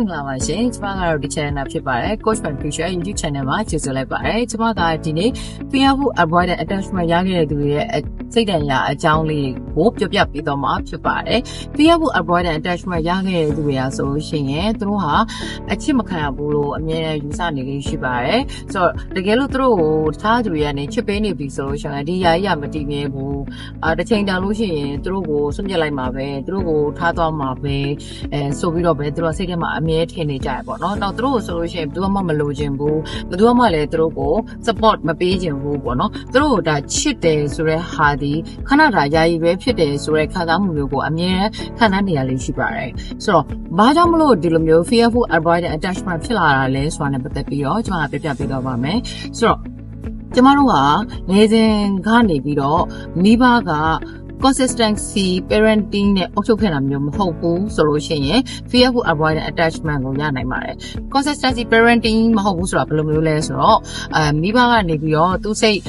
မင်္ဂလာပါရှင်ကျမကတော့ဒီ channel ဖြစ်ပါတယ် Coach and Future YouTube channel မှာကျေးဇူးလိုက်ပါတယ်ကျမကဒီနေ့ fear of avoided attachment ရခဲ့တဲ့သူတွေရဲ့စိတ်ဓာတ်ရအကြောင်းလေးကိုပြောပြပေးတော့မှာဖြစ်ပါတယ် fear of avoided attachment ရခဲ့တဲ့သူတွေကဆိုလို့ရှိရင်သူတို့ဟာအချစ်မခံရဘူးလို့အမြဲတမ်းယူဆနေလေးရှိပါတယ်ဆိုတော့တကယ်လို့သူတို့ကိုတခြားသူတွေကနေချစ်ပေးနေပြီဆိုလို့ရှိရင်ဒီຢာကြီးကမတည်မြဲဘူးအာတစ်ချိန်တန်လို့ရှိရင်သူတို့ကိုဆွန့်ပစ်လိုက်မှာပဲသူတို့ကိုထားသွားမှာပဲအဲဆိုပြီးတော့ပဲသူတို့စိတ်ထဲမှာအမြဲထင်နေကြရပေါ့နော်။နောက်သူတို့ကိုဆိုလို့ရှိရင်ဘယ်သူမှမလိုချင်ဘူး။ဘယ်သူမှလည်းသူတို့ကို support မပေးချင်ဘူးပေါ့နော်။သူတို့ကိုဒါချစ်တယ်ဆိုတဲ့ဟာဒီခဏတာယာယီပဲဖြစ်တယ်ဆိုတဲ့ခံစားမှုမျိုးကိုအမြဲခံစားနေရလေးရှိပါတယ်။ဆိုတော့ဘာကြောင့်မလို့ဒီလိုမျိုး fearful avoidant attachment ဖြစ်လာတာလဲဆိုတာနဲ့ပတ်သက်ပြီးတော့ကျွန်တော်ပြပြပေးတော့ပါမယ်။ဆိုတော့ကျမတို့ကငယ်စဉ်ကနေပြီးတော့မိဘက consistency parenting နဲ့အုပ်ချုပ်ခဲ့တာမျိုးမဟုတ်ဘူးဆိုလို့ရှိရင် fearful avoidant attachment ကိုရနိုင်ပါတယ် consistency parenting မဟုတ်ဘူးဆိုတာဘယ်လိုမျိုးလဲဆိုတော့အဲမိဘကနေပြီးတော့သူစိတ်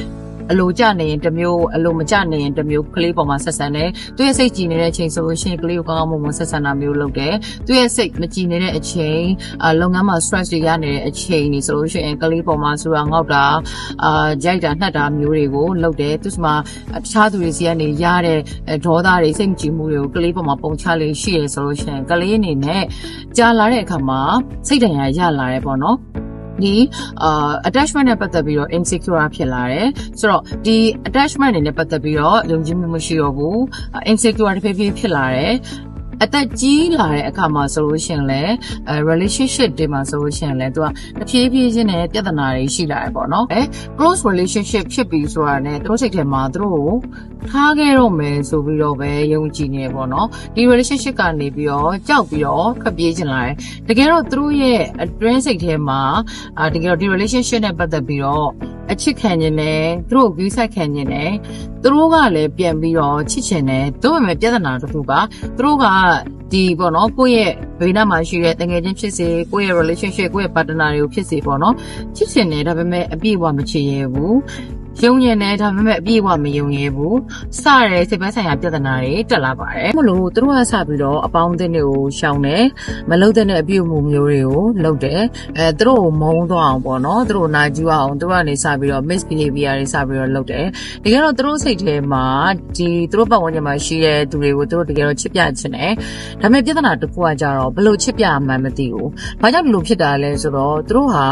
အလိုကြနေရင်တစ်မျိုးအလိုမကြနေရင်တစ်မျိုးကလေးပေါ်မှာဆက်ဆံတယ်သူရဲ့စိတ်ကြည်နေတဲ့အချိန်ဆိုလို့ရှိရင်ကလေးကိုကောင်းကောင်းမွန်မွန်ဆက်ဆံတာမျိုးလုပ်တယ်သူရဲ့စိတ်မကြည်နေတဲ့အချိန်အလုပ်ငန်းမှာ stress တွေရနေတဲ့အချိန်นี่ဆိုလို့ရှိရင်ကလေးပေါ်မှာဆိုတာငေါက်တာအာကြိုက်တာနှက်တာမျိုးတွေကိုလုပ်တယ်သူစမှာတခြားသူတွေစီကနေရတဲ့ဒေါသတွေစိတ်မကြည်မှုတွေကိုကလေးပေါ်မှာပုံချလေးရှိရဆိုလို့ရှိရင်ကလေးအနေနဲ့ကြာလာတဲ့အခါမှာစိတ်ဒဏ်ရာရလာတယ်ပေါ့နော် ဒီအာ attachment နဲ့ပတ်သက်ပြီးတော့ insecure ဖြစ်လာတယ်ဆိုတော့ဒီ attachment တွေနဲ့ပတ်သက်ပြီးတော့ယုံကြည်မှုမရှိတော့ဘူး insecure တစ်ဖြည်းဖြည်းဖြစ်လာတယ် အသက်ကြီးလာတဲ့အခါမှာဆိုလို့ရှိရင်လည်းအဲ relationship တွေမှာဆိုလို့ရှိရင်လည်းသူကတဖြည်းဖြည်းချင်းနဲ့ပြဿနာတွေရှိလာတယ်ပေါ့နော်အဲ close relationship ဖြစ်ပြီးဆိုတာနဲ့သူတို့စိတ်ထဲမှာသူတို့ကိုထားခဲ့တော့မယ်ဆိုပြီးတော့ပဲယုံကြည်နေပေါ့နော်ဒီ relationship ကနေပြီးတော့ကြောက်ပြီးတော့ခပ်ပြေးချင်လာတယ်တကယ်တော့သူတို့ရဲ့အတွင်းစိတ်ထဲမှာအာတကယ်တော့ဒီ relationship နဲ့ပတ်သက်ပြီးတော့အချစ်ခံနေတယ်သူတို့ view ဆိုင်ခံနေတယ် သူတို့ကလည်းပြန်ပြီးတော့ချစ်ချင်တယ်သူ့ပေမဲ့ပြဿနာတစ်ခုကသူတို့ကဒီပေါ့နော်ကိုယ့်ရဲ့ဘေးနားမှာရှိတဲ့တငယ်ချင်းဖြစ်စေကိုယ့်ရဲ့ relationship ကိုယ့်ရဲ့ partner တွေကိုဖြစ်စေပေါ့နော်ချစ်ချင်တယ်ဒါပေမဲ့အပြည့်အဝမချစ်ရဘူး ယုံညံတယ်ဒါပေမဲ့အပြည့်အဝမယုံရဲဘူးစတဲ့စိတ်ပိုင်းဆိုင်ရာပြဿနာတွေတက်လာပါတယ်မလို့သူတို့ကစပြီးတော့အပေါင်းအသင်းတွေကိုရှောင်တယ်မလုပ်တဲ့အပြည့်အမှုမျိုးတွေကိုလုပ်တယ်အဲသူတို့ကိုမုန်းသွားအောင်ပေါ့နော်သူတို့နာကျူအောင်သူတို့ကနေစပြီးတော့ misbehavior တွေစပြီးတော့လုပ်တယ်တကယ်တော့သူတို့စိတ်ထဲမှာဒီသူတို့ပတ်ဝန်းကျင်မှာရှိတဲ့သူတွေကိုသူတို့တကယ်တော့ချစ်ပြချင်တယ်ဒါပေမဲ့ပြဿနာတစ်ခုကကြတော့ဘယ်လိုချစ်ပြမှန်းမသိဘူးဘာကြောင့်ဒီလိုဖြစ်တာလဲဆိုတော့သူတို့ဟာ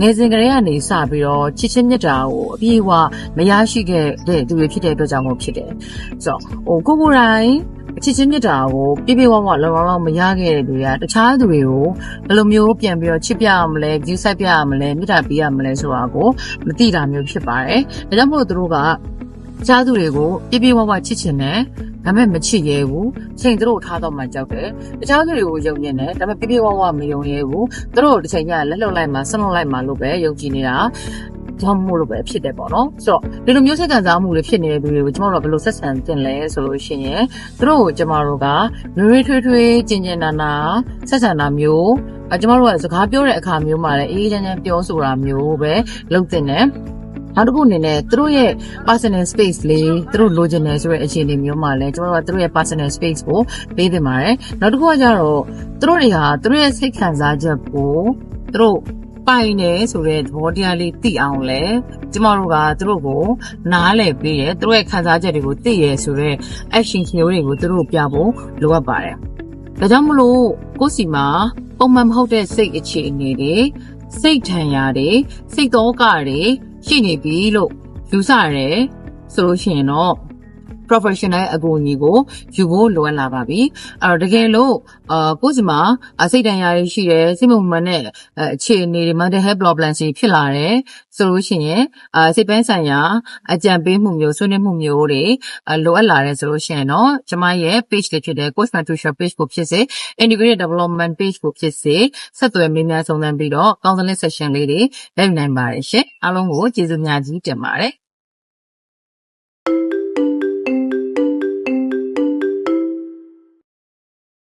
ငယ်စဉ်ကလေးကနေစပြီးတော့ချစ်ချင်းမြတ်တာကိုအပြည့်အဝမရရှိခဲ့တဲ့သူတွေဖြစ်တဲ့အတွက်ကြောင့်မို့ဖြစ်တယ်။ဆိုတော့ဟိုကိုကိုယ်တိုင်အချစ်ချင်းမြတ်တာကိုပြပြဝဝလောလောလောမရခဲ့တဲ့သူတွေကတခြားသူတွေကိုဘယ်လိုမျိုးပြန်ပြီးတော့ချစ်ပြရမလဲ view ဆက်ပြရမလဲမြတ်တာပေးရမလဲဆိုတာကိုမသိတာမျိုးဖြစ်ပါတယ်။ဒါကြောင့်မို့သူတို့ကတခြားသူတွေကိုပြပြဝဝချစ်ချင်တယ် ဒါပေမဲ့မချစ်ရဲဘူးချိန်သူတို့ထားတော့မှကြောက်တယ်တခြားသူတွေကိုယုံညံ့တယ်ဒါပေမဲ့ပြပြဝဝမယုံရဲဘူးသူတို့တစ်ချိန်ကျလက်လွတ်လိုက်မှဆလွတ်လိုက်မှလို့ပဲယုံကြည်နေတာကြောင့်မို့လို့ပဲဖြစ်တယ်ပေါ့နော်ဆိုတော့ဒီလိုမျိုးစိတ်ခံစားမှုတွေဖြစ်နေတဲ့သူတွေကိုကျမတို့ကဘယ်လိုဆက်ဆံတင်လဲဆိုလို့ရှိရင်သူတို့ကိုကျမတို့ကရွေးထွေးထွေးကျင်ကျင်နာနာဆက်ဆံတာမျိုးအကျမတို့ကစကားပြောတဲ့အခါမျိုးမှာလည်းအေးချမ်းချမ်းပြောဆိုတာမျိုးပဲလုပ်တင်တယ် နောက်တစ်ခုအနေနဲ့သူတို့ရဲ့ personal space လေးသူတို့လိုချင်တယ်ဆိုတဲ့အခြေအနေမျိုးမှာလည်းကျွန်တော်တို့ကသူတို့ရဲ့ personal space ကိုပေးသင့်ပါတယ်နောက်တစ်ခုကကြတော့သူတို့တွေဟာသူတို့ရဲ့စိတ်ခံစားချက်ကိုသူတို့ပိုင်တယ်ဆိုတဲ့သဘောတရားလေးသိအောင်လဲကျမတို့ကသူတို့ကိုနားလည်ပေးတယ်သူတို့ရဲ့ခံစားချက်တွေကိုသိရဆိုတဲ့ action မျိုးတွေကိုသူတို့ပြဖို့လိုအပ်ပါတယ်ဒါကြောင့်မလို့ကိုယ်စီမှာပုံမှန်မဟုတ်တဲ့စိတ်အခြေအနေတွေစိတ်ထန်ရာတွေစိတ်တော့ကတွေ ရှိနေပြီလို့ယူဆရတယ်ဆိုလို့ရှိရင်တော့ professional အကူအညီကိုယူဖို့လိုအပ်လာပါပြီအဲ့တော့တကယ်လို့အာကိုယ်စီမှာစိတ်တန်ရာတွေရှိတယ်စိတ်မမှန်တဲ့အခြေအနေတွေ mental health problems တွေဖြစ်လာတယ်ဆိုလို့ရှိရင်အာစိတ်ပိုင်းဆိုင်ရာအကြံပေးမှုမျိုးဆွေးနွေးမှုမျိုးတွေလိုအပ်လာတယ်ဆိုလို့ရှိရင်တော့ကျမရဲ့ page တွေဖြစ်တဲ့ coach mentorship page ကိုဖြစ်စေ integrated development page ကိုဖြစ်စေဆက်သွယ်မေးမြန်းစုံစမ်းပြီးတော့ counseling session လေးတွေလုပ်နိုင်ပါတယ်ရှင်အားလုံးကိုကျေးဇူးများကြီးတင်ပါတယ်